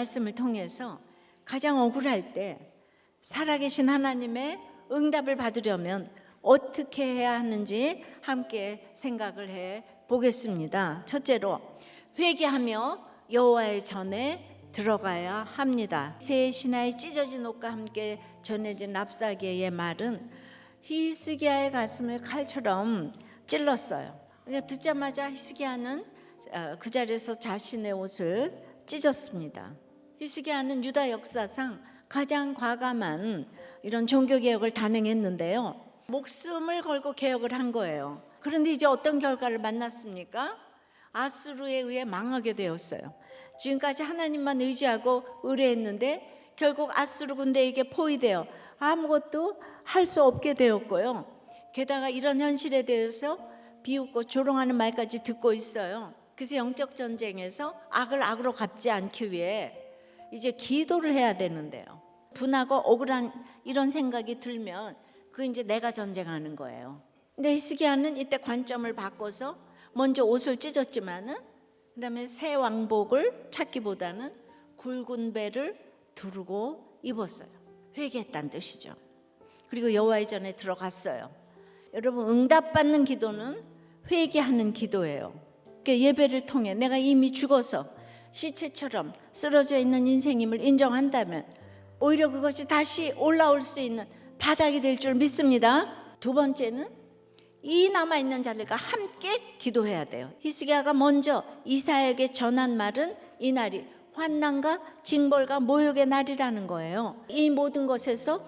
말씀을 통해서 가장 억울할 때 살아계신 하나님의 응답을 받으려면 어떻게 해야 하는지 함께 생각을 해 보겠습니다. 첫째로 회개하며 여호와의 전에 들어가야 합니다. 새 신하의 찢어진 옷과 함께 전해진 랍사기의 말은 히스기야의 가슴을 칼처럼 찔렀어요. 그러니까 듣자마자 히스기야는 어, 그 자리에서 자신의 옷을 찢었습니다. 히스기야는 유다 역사상 가장 과감한 이런 종교 개혁을 단행했는데요. 목숨을 걸고 개혁을 한 거예요. 그런데 이제 어떤 결과를 만났습니까? 아수르에 의해 망하게 되었어요. 지금까지 하나님만 의지하고 의뢰했는데 결국 아수르 군대에게 포위되어 아무것도 할 수 없게 되었고요. 게다가 이런 현실에 대해서 비웃고 조롱하는 말까지 듣고 있어요. 그래서 영적 전쟁에서 악을 악으로 갚지 않기 위해 이제 기도를 해야 되는데요. 분하고 억울한 이런 생각이 들면 그 이제 내가 전쟁하는 거예요. 근데 히스기야는 이때 관점을 바꿔서 먼저 옷을 찢었지만은 그다음에 새 왕복을 찾기보다는 굵은 배를 두르고 입었어요. 회개했다는 뜻이죠. 그리고 여호와의 전에 들어갔어요. 여러분 응답받는 기도는 회개하는 기도예요. 그러니까 예배를 통해 내가 이미 죽어서 시체처럼 쓰러져 있는 인생임을 인정한다면 오히려 그것이 다시 올라올 수 있는 바닥이 될 줄 믿습니다. 두 번째는 이 남아 있는 자들과 함께 기도해야 돼요. 히스기야가 먼저 이사에게 전한 말은 이 날이 환난과 징벌과 모욕의 날이라는 거예요. 이 모든 것에서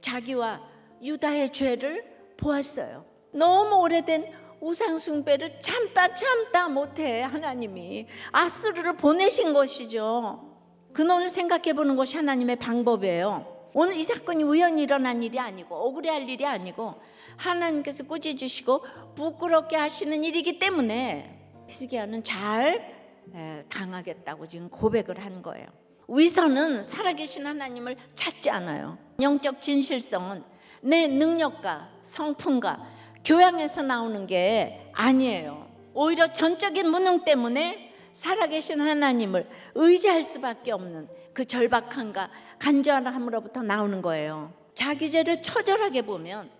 자기와 유다의 죄를 보았어요. 너무 오래된 우상 숭배를 참다 참다 못해 하나님이 아수르를 보내신 것이죠. 근원을 생각해 보는 것이 하나님의 방법이에요. 오늘 이 사건이 우연히 일어난 일이 아니고 억울해할 일이 아니고 하나님께서 꾸짖으시고 부끄럽게 하시는 일이기 때문에 히스기야는 잘 에, 당하겠다고 지금 고백을 한 거예요. 위선은 살아계신 하나님을 찾지 않아요. 영적 진실성은 내 능력과 성품과 교양에서 나오는 게 아니에요. 오히려 전적인 무능 때문에 살아계신 하나님을 의지할 수밖에 없는 그 절박함과 간절함으로부터 나오는 거예요. 자기 죄를 처절하게 보면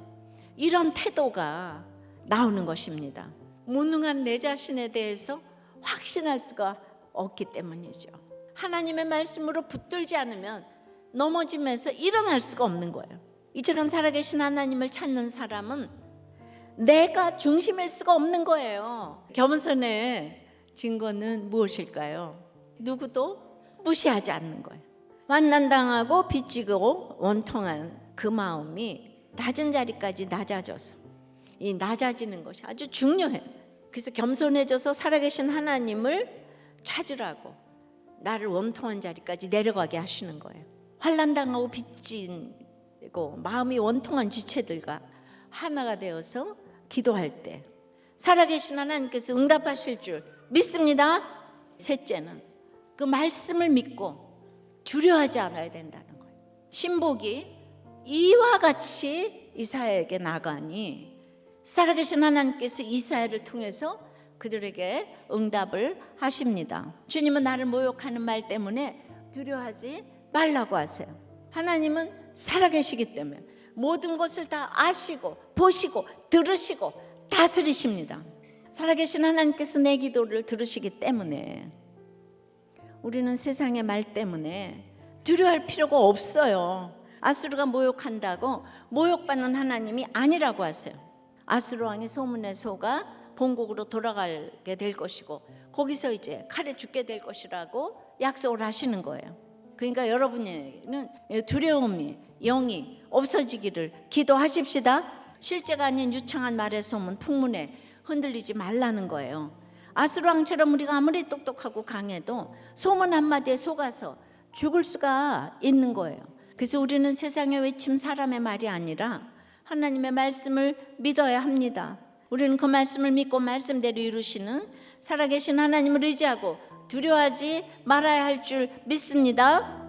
이런 태도가 나오는 것입니다. 무능한 내 자신에 대해서 확신할 수가 없기 때문이죠. 하나님의 말씀으로 붙들지 않으면 넘어지면서 일어날 수가 없는 거예요. 이처럼 살아계신 하나님을 찾는 사람은 내가 중심일 수가 없는 거예요. 겸손의 증거는 무엇일까요? 누구도 무시하지 않는 거예요. 만난당하고 빚지고 원통한 그 마음이 낮은 자리까지 낮아져서 이 낮아지는 것이 아주 중요해요. 그래서 겸손해져서 살아계신 하나님을 찾으라고 나를 원통한 자리까지 내려가게 하시는 거예요. 환난당하고 빚지고 마음이 원통한 지체들과 하나가 되어서 기도할 때 살아계신 하나님께서 응답하실 줄 믿습니다. 셋째는 그 말씀을 믿고 두려워하지 않아야 된다는 거예요. 신복이 이와 같이 이사야에게 나가니 살아계신 하나님께서 이사야를 통해서 그들에게 응답을 하십니다. 주님은 나를 모욕하는 말 때문에 두려워하지 말라고 하세요. 하나님은 살아계시기 때문에 모든 것을 다 아시고 보시고 들으시고 다스리십니다. 살아계신 하나님께서 내 기도를 들으시기 때문에 우리는 세상의 말 때문에 두려워할 필요가 없어요. 아수르가 모욕한다고 모욕받는 하나님이 아니라고 하세요. 아수르 왕의 소문에 속아 본국으로 돌아가게 될 것이고 거기서 이제 칼에 죽게 될 것이라고 약속을 하시는 거예요. 그러니까 여러분에는 두려움이 영이 없어지기를 기도하십시다. 실제가 아닌 유창한 말의 소문 풍문에 흔들리지 말라는 거예요. 아수르 왕처럼 우리가 아무리 똑똑하고 강해도 소문 한마디에 속아서 죽을 수가 있는 거예요. 그래서 우리는 세상의 외침 사람의 말이 아니라 하나님의 말씀을 믿어야 합니다. 우리는 그 말씀을 믿고 말씀대로 이루시는 살아계신 하나님을 의지하고 두려워하지 말아야 할 줄 믿습니다.